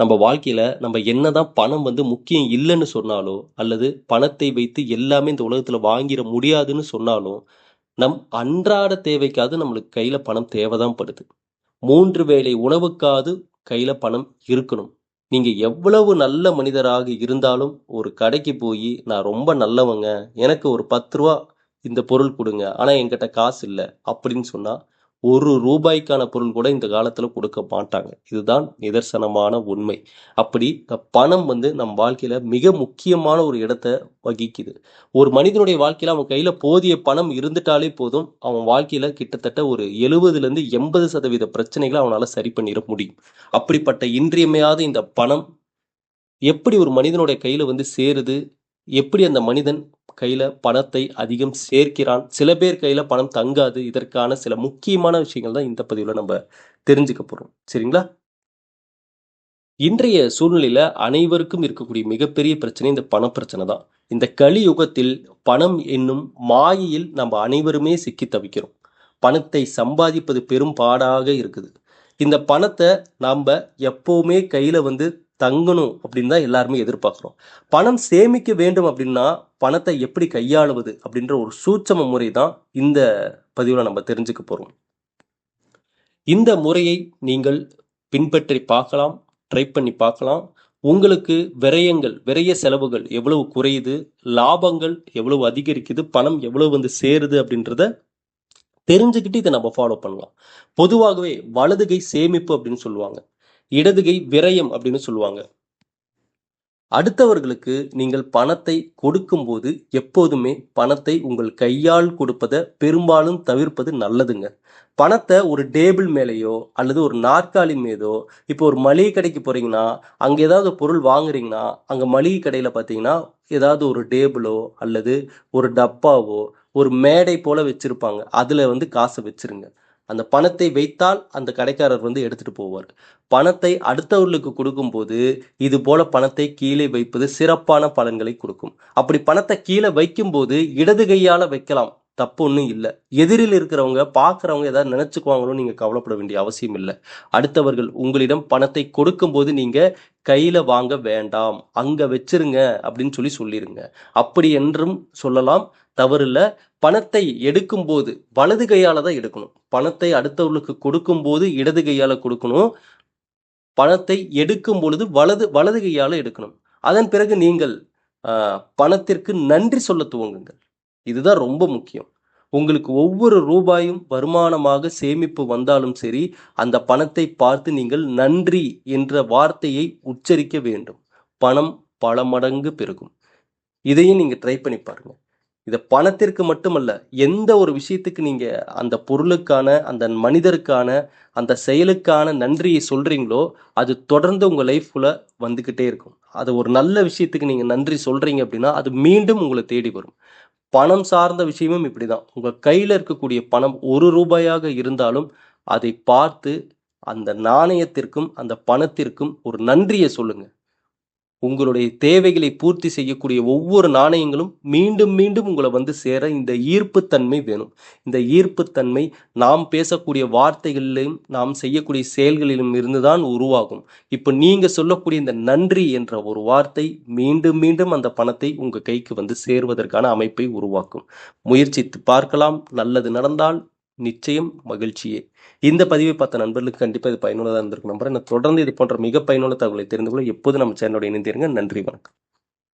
நம்ம வாழ்க்கையில் நம்ம என்னதான் பணம் வந்து முக்கியம் இல்லைன்னு சொன்னாலோ அல்லது பணத்தை வைத்து எல்லாமே இந்த உலகத்தில் வாங்கிட முடியாதுன்னு சொன்னாலும் நம் அன்றாட தேவைக்காவது நம்மளுக்கு கையில் பணம் தேவைதான் படுது. மூன்று வேளை உணவுக்காவது கையில் பணம் இருக்கணும். நீங்கள் எவ்வளவு நல்ல மனிதராக இருந்தாலும் ஒரு கடைக்கு போய் நான் ரொம்ப நல்லவங்க எனக்கு ஒரு பத்து ரூபா இந்த பொருள் கொடுங்க ஆனால் என்கிட்ட காசு இல்லை அப்படின்னு சொன்னால் ஒரு ரூபாய்க்கான பொருள் கூட இந்த காலத்தில் கொடுக்க மாட்டாங்க. இதுதான் நிதர்சனமான உண்மை. அப்படி பணம் வந்து நம் வாழ்க்கையில் மிக முக்கியமான ஒரு இடத்தை வகிக்குது. ஒரு மனிதனுடைய வாழ்க்கையில் அவன் கையில் போதிய பணம் இருந்துட்டாலே போதும் அவன் வாழ்க்கையில் கிட்டத்தட்ட ஒரு எழுபதுலேருந்து எண்பது சதவீத பிரச்சனைகளை அவனால் சரி பண்ணிட முடியும். அப்படிப்பட்ட இன்றியமையாத இந்த பணம் எப்படி ஒரு மனிதனுடைய கையில் வந்து சேருது? எப்படி அந்த மனிதன் கையில் பணத்தை அதிகம் சேர்க்கிறான். சில பேர் கையில் பணம் தங்காது. இதற்கான சில முக்கியமான விஷயங்கள் தான் இந்த பதிவில் நம்ம தெரிஞ்சுக்க போகிறோம் சரிங்களா? இன்றைய சூழ்நிலையில அனைவருக்கும் இருக்கக்கூடிய மிகப்பெரிய பிரச்சனை இந்த பண பிரச்சனை தான். இந்த கலியுகத்தில் பணம் என்னும் மாயையில் நம்ம அனைவருமே சிக்கி தவிக்கிறோம். பணத்தை சம்பாதிப்பது பெரும் பாடாக இருக்குது. இந்த பணத்தை நாம் எப்போவுமே கையில் வந்து தங்கணும் அப்படின்னு தான் எல்லாருமே எதிர்பார்க்குறோம். பணம் சேமிக்க வேண்டும் அப்படின்னா பணத்தை எப்படி கையாளுவது அப்படின்ற ஒரு சூட்சம முறை தான் இந்த பதிவில் நம்ம தெரிஞ்சுக்க போகிறோம் இந்த முறையை நீங்கள் பின்பற்றி பார்க்கலாம் ட்ரை பண்ணி பார்க்கலாம். உங்களுக்கு விரயங்கள் விரய செலவுகள் எவ்வளவு குறையுது லாபங்கள் எவ்வளவு அதிகரிக்குது பணம் எவ்வளவு வந்து சேருது அப்படின்றத தெரிஞ்சுக்கிட்டு இதை நம்ம ஃபாலோ பண்ணலாம். பொதுவாகவே வலதுகை சேமிப்பு அப்படின்னு சொல்லுவாங்க. இடதுகை விரயம் அப்படின்னு சொல்லுவாங்க. அடுத்தவர்களுக்கு நீங்கள் பணத்தை கொடுக்கும்போது எப்போதுமே பணத்தை உங்கள் கையால் கொடுப்பதை பெரும்பாலும் தவிர்ப்பது நல்லதுங்க. பணத்தை ஒரு டேபிள் மேலேயோ அல்லது ஒரு நாற்காலி மீதோ இப்போ ஒரு மளிகை கடைக்கு போறீங்கன்னா அங்கே ஏதாவது பொருள் வாங்குறீங்கன்னா அங்கே மளிகை கடையில் பார்த்தீங்கன்னா ஏதாவது ஒரு டேபிளோ அல்லது ஒரு டப்பாவோ ஒரு மேடை போல வச்சிருப்பாங்க. அதில் வந்து காசை வச்சிருங்க. அந்த பணத்தை வைத்தால் அந்த கடைக்காரர் வந்து எடுத்துட்டு போவார். பணத்தை அடுத்தவர்களுக்கு கொடுக்கும்போது இது போல பணத்தை கீழே வைப்பது சிறப்பான பலன்களை கொடுக்கும். அப்படி பணத்தை கீழே வைக்கும்போது இடது கையால் வைக்கலாம். தப்பு ஒன்றும் இல்லை. எதிரில் இருக்கிறவங்க பார்க்குறவங்க ஏதாவது நினச்சிக்குவாங்களோ நீங்கள் கவலைப்பட வேண்டிய அவசியம் இல்லை. அடுத்தவர்கள் உங்களிடம் பணத்தை கொடுக்கும்போது நீங்கள் கையில் வாங்க வேண்டாம். அங்கே வச்சிருங்க அப்படின்னு சொல்லி சொல்லிடுங்க அப்படி என்றும் சொல்லலாம். தவறில்ல பணத்தை எடுக்கும்போது வலது கையால் தான் எடுக்கணும். பணத்தை அடுத்தவர்களுக்கு கொடுக்கும்போது இடது கையால் கொடுக்கணும். பணத்தை எடுக்கும் பொழுது வலது வலது கையால் எடுக்கணும். அதன் பிறகு நீங்கள் பணத்திற்கு நன்றி சொல்ல துவங்குங்கள். இதுதான் ரொம்ப முக்கியம். உங்களுக்கு ஒவ்வொரு ரூபாயும் வருமானமாக சேமிப்பு வந்தாலும் சரி அந்த பணத்தை பார்த்து நீங்கள் நன்றி என்ற வார்த்தையை உச்சரிக்க வேண்டும். பணம் பல மடங்கு பெருகும். இதையும் நீங்கள் ட்ரை பண்ணி பாருங்க. இதை பணத்திற்கு மட்டுமல்ல எந்த ஒரு விஷயத்துக்கு நீங்கள் அந்த பொருளுக்கான அந்த மனிதருக்கான அந்த செயலுக்கான நன்றியை சொல்கிறீங்களோ அது தொடர்ந்து உங்கள் லைஃப்பில் வந்துக்கிட்டே இருக்கும். அது ஒரு நல்ல விஷயத்துக்கு நீங்கள் நன்றி சொல்கிறீங்க அப்படின்னா அது மீண்டும் உங்களை தேடி வரும். பணம் சார்ந்த விஷயமும் இப்படி தான் உங்கள் கையில் இருக்கக்கூடிய பணம் ஒரு ரூபாயாக இருந்தாலும் அதை பார்த்து அந்த நாணயத்திற்கும் அந்த பணத்திற்கும் ஒரு நன்றியை சொல்லுங்கள் உங்களுடைய தேவைகளை பூர்த்தி செய்யக்கூடிய ஒவ்வொரு நாணயங்களும் மீண்டும் மீண்டும் உங்களை வந்து சேர இந்த ஈர்ப்புத்தன்மை வேணும். இந்த ஈர்ப்புத்தன்மை நாம் பேசக்கூடிய வார்த்தைகளிலும் நாம் செய்யக்கூடிய செயல்களிலும் இருந்துதான் உருவாகும். இப்போ நீங்க சொல்லக்கூடிய இந்த நன்றி என்ற ஒரு வார்த்தை மீண்டும் மீண்டும் அந்த பணத்தை உங்க கைக்கு வந்து சேருவதற்கான அமைப்பை உருவாக்கும். முயற்சித்து பார்க்கலாம். நல்லது நடந்தால் நிச்சயம் மகிழ்ச்சியே. இந்த பதிவை பார்த்த நண்பர்களுக்கு கண்டிப்பாக இது பயனுள்ளதாக இருந்திருக்கும் நம்புறேன் தொடர்ந்து இது போன்ற மிக பயனுள்ள தகவலை தெரிந்து கொள்ள எப்போது நம்ம சேனலோட இணைந்திருங்க நன்றி வணக்கம்.